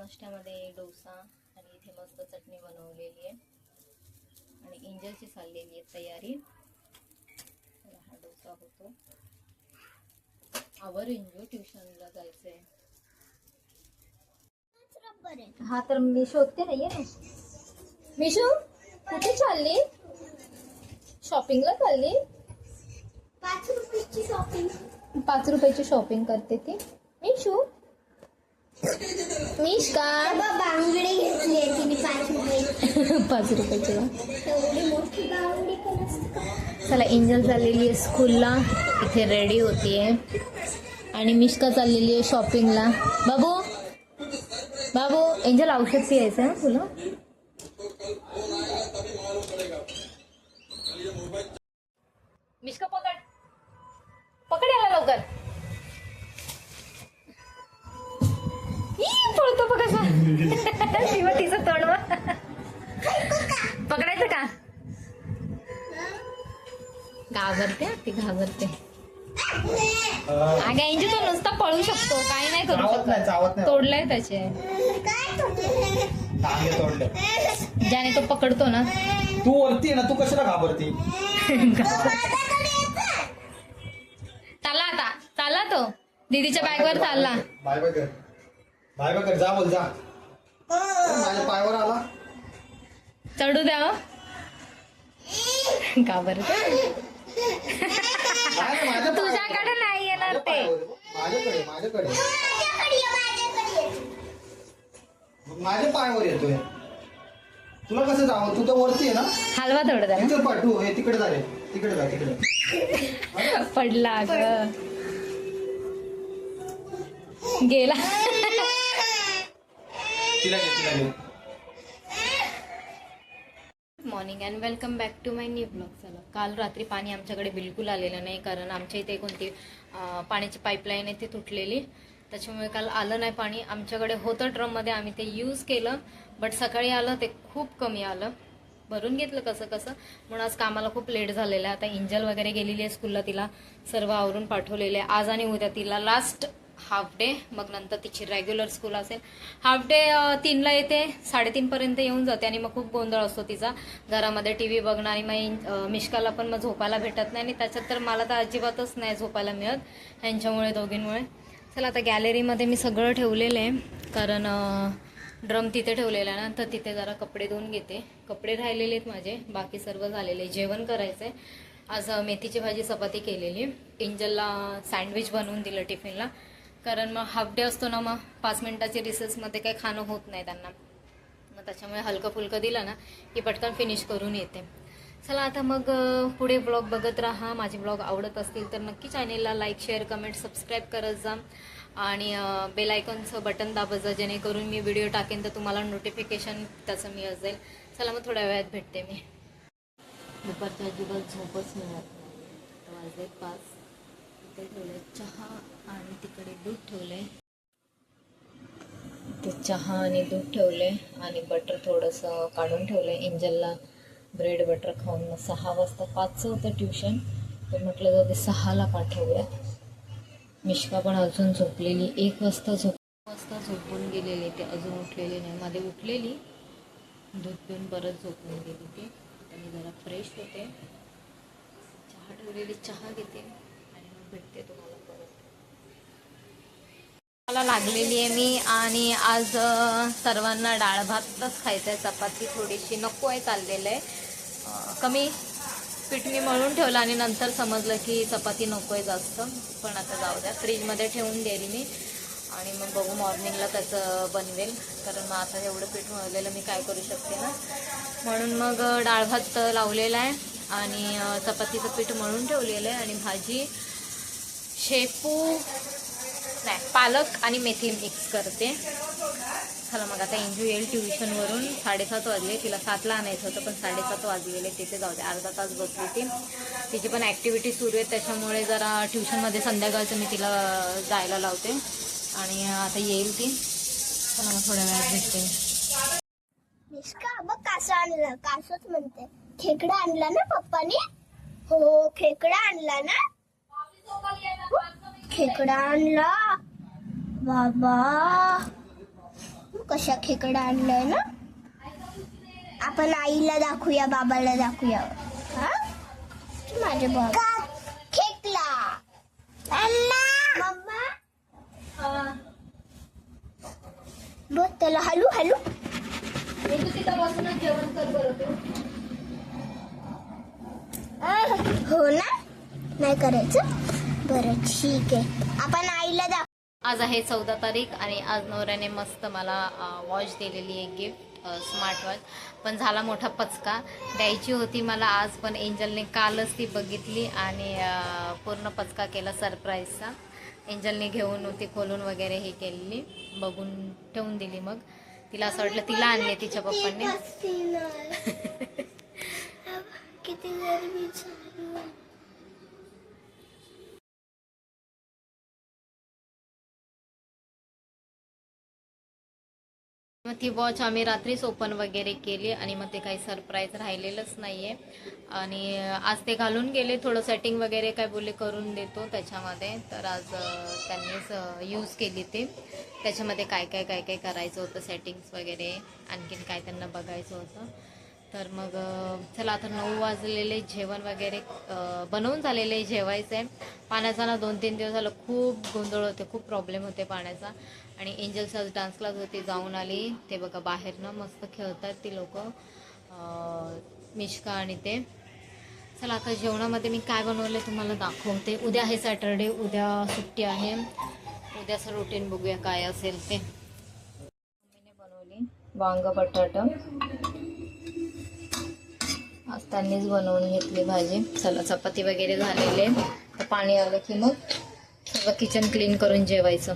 नाश्त्यामध्ये डोसा आणि इथे मस्त चटणी बनवलेली आहे. आणि एंजलची चाललेली आहे तयारी. हा डोसा होतो. आवर एंजो ट्युशनला जायचंय. हा तर मी शोधते नाहीये ना. मिशू कुठे चालली? शॉपिंगला चालली? पाच रुपयाची शॉपिंग पाच रुपयाची शॉपिंग करते ती. मिशू? मिशका. बांगडी घेतली आहे तिने पाच रुपये. पाच रुपयाची का? एवढी मोठी बांगडी पण असते का? चला एंजल चाललेली आहे स्कूलला. इथे रेडी होतीये आणि मिश्का चाललेली आहे शॉपिंगला बाबू बाबू एंजल औषध पियायचं ना तुला? तिचं तोंड. पकडायचं का? घाबरते ती घाबरते. अगं एंजू तो नुसता पळू शकतो. काही नाही करू शकत. तोडलाय त्याचे. ज्याने तो पकडतो ना. तू वरती ना तू कशाला घाबरती? चालला आता. चालला तो. दीदीच्या बॅगवर चालला. बाय बाय कर. बाय बाय कर. जा बोल जा. माझ्या पायावर आला. चढू द्या हो. नाही, माझ्या तुझ्याकडे नाही येणार ते. माझ्याकडे. माझ्याकडे. माझ्या पायावर येतोय. तुला कसं जावं? तू तर वरती आहे ना? हलवा थोडं तिथे पाठवू. हे तिकडे रे तिकडे जा तिकडे. पडला ग. गेला. तिला घे तिला घे. Morning and welcome back to my new blog चला. काल रात्री पाणी आमच्याकडे बिलकुल आलेलं नाही कारण आमच्या इथे कोणती पाण्याची पाईपलाईन आहे ती तुटलेली. त्याच्यामुळे काल आलं नाही पाणी. आमच्याकडे होतं ड्रममध्ये आम्ही ते यूज केलं बट सकाळी आलं ते खूप कमी आलं. भरून घेतलं कसं कसं? म्हणून आज कामाला खूप लेट झालेलं आहे. आता इंजल वगैरे गेलेली आहे स्कूलला तिला सर्व आवरून पाठवलेले आहे. आज आणि उद्या तिला लास्ट हाफ डे मग नंतर तिची रेग्युलर स्कूल असेल. हाफ डे तीनला येते साडेतीनपर्यंत येऊन जाते आणि मग खूप गोंधळ असतो तिचा. घरामध्ये टी व्ही बघणं आणि मग मिश्काला पण मग झोपायला भेटत नाही आणि त्याच्यात तर मला तर अजिबातच नाही झोपायला मिळत ह्यांच्यामुळे दोघींमुळे. चला आता गॅलरीमध्ये मी सगळं ठेवलेलं आहे कारण ड्रम तिथे ठेवलेला आहे ना तर तिथे जरा कपडे धुवून घेते. कपडे राहिलेले आहेत माझे बाकी सर्व झालेले जेवण करायचं आहे. आज मेथीची भाजी चपाती केलेली. एंजलला सँडविच बनवून दिलं टिफिनला कारण मग हाफ डे असतो ना मग पाच मिनिटाची रिसेसमध्ये काही खाणं होत नाही त्यांना. मग त्याच्यामुळे हलकं फुलकं दिलं ना की पटकन फिनिश करून येते. चला आता मग पुढे ब्लॉग बघत राहा. माझे ब्लॉग आवडत असतील तर नक्की चॅनेलला लाईक शेअर कमेंट सबस्क्राईब करत जा. आणि बेल आयकॉनचं बटन दाबत जा जेणेकरून मी व्हिडिओ टाकेन तर तुम्हाला नोटिफिकेशन त्याचं मी जाईल चला मग थोड्या वेळात भेटते मी. दुपारच्या अजिबात झोपच मिळत वाजले पाच. इकडे ठेवलं आहे चहा आणि तिकडे दूध ठेवलंय. ते चहा आणि दूध ठेवले आणि बटर थोडंसं काढून ठेवलं एंजलला ब्रेड बटर खाऊन मग सहा वाजता पाचचं होतं ट्युशन तर म्हटलं जाऊ ते सहाला पाठवूया. मिश्का पण अजून झोपलेली. एक वाजता झोप वाजता झोपून गेलेली ते. अजून उठलेली नाही. मध्ये उठलेली. दूध पिऊन परत झोपून गेली ती. आता मी जरा फ्रेश होते. चहा ठेवलेली. चहा घेते. भेटते तुम्हाला परत. मला लागलेली आहे मी आणि आज सर्वांना डाळ भातच खायचं आहे चपाती थोडीशी नको आहे चाललेलं आहे. कमी पीठ मी मळून ठेवलं आणि नंतर समजलं की चपाती नको आहे जास्त. पण आता जाऊ द्या. फ्रीजमध्ये ठेवून गेली मी आणि मग बघू मॉर्निंगला त्याचं बनवेल. कारण मग आता एवढं पीठ मळलेलं मी काय करू शकते ना? म्हणून मग डाळ भात लावलेला आहे आणि चपातीचं पीठ मळून ठेवलेलं आहे आणि भाजी शेपू नाही पालक आणि मेथी मिक्स करते. चला मग आता एन्जू येईल ट्युशनवरून साडेसात वाजले तिला सातला आणायचं होतं पण साडेसात वाजलेले तिथे जाऊ दे अर्धा तास बसली ती. तिची पण ॲक्टिव्हिटी सुरू आहे त्याच्यामुळे जरा ट्युशनमध्ये संध्याकाळचं मी तिला जायला लावते. आणि आता येईल ती. चला मग थोड्या वेळात भेटते. निष्का मग कासं आणला. कासच म्हणते. खेकडा आणला ना पप्पाने? हो खेकडा आणला ना? खेकडा आणला बाबा कशा खेकडा आणलाय ना? आपण आईला दाखवूया बाबाला दाखवूया. हा? माझे बाबा. खेकला? मम्मा? बघ त्याला हलू हलू. जेवण कर हो ना? नाही करायचं? बरं ठीक आहे. आपण आईला दाखव आज आहे चौदा तारीख आणि आज नवऱ्याने मस्त मला वॉच दिलेली आहे गिफ्ट स्मार्ट वॉच पण झाला मोठा पचका. द्यायची होती मला आज पण एंजलने कालच ती बघितली आणि पूर्ण पचका केला सरप्राईजचा एंजलने घेऊन ती खोलून वगैरे हे केलेली. बघून ठेवून दिली मग. तिला असं वाटलं तिला आणले तिच्या पप्पांनी. किती मग ती वॉच आम्ही रात्रीच ओपन वगैरे केली आणि मग ते काही सरप्राईज राहिलेलंच नाहीये. आणि आज ते घालून गेले थोडं सेटिंग वगैरे काय बोले करून देतो त्याच्यामध्ये. तर आज त्यांनीच यूज केली ते. त्याच्यामध्ये काय काय काय काय करायचं होतं सेटिंग्स वगैरे? आणखीन काय त्यांना बघायचं होतं. तर मग चला आता नऊ वाजलेले जेवण वगैरे बनवून झालेले जेवायचं. आहे पाण्याचा ना दोन तीन दिवस झालं खूप गोंधळ होते खूप प्रॉब्लेम होते पाण्याचा. आणि एंजल्स आज डान्स क्लास होती जाऊन आली. ते बघा बाहेरनं मस्त खेळतात ती लोक मिश्का आणि ते. चला आता जेवणामध्ये मी काय बनवलं तुम्हाला दाखवते. उद्या आहे सॅटरडे उद्या सुट्टी आहे. उद्याचं रुटीन बघूया काय असेल ते. मम्मीने बनवली वांग बटाटा. आज त्यांनीच बनवून घेतली भाजी. चला चपाती वगैरे झालेले तर पाणी आलं की मग सगळं किचन क्लीन करून जेवायचं.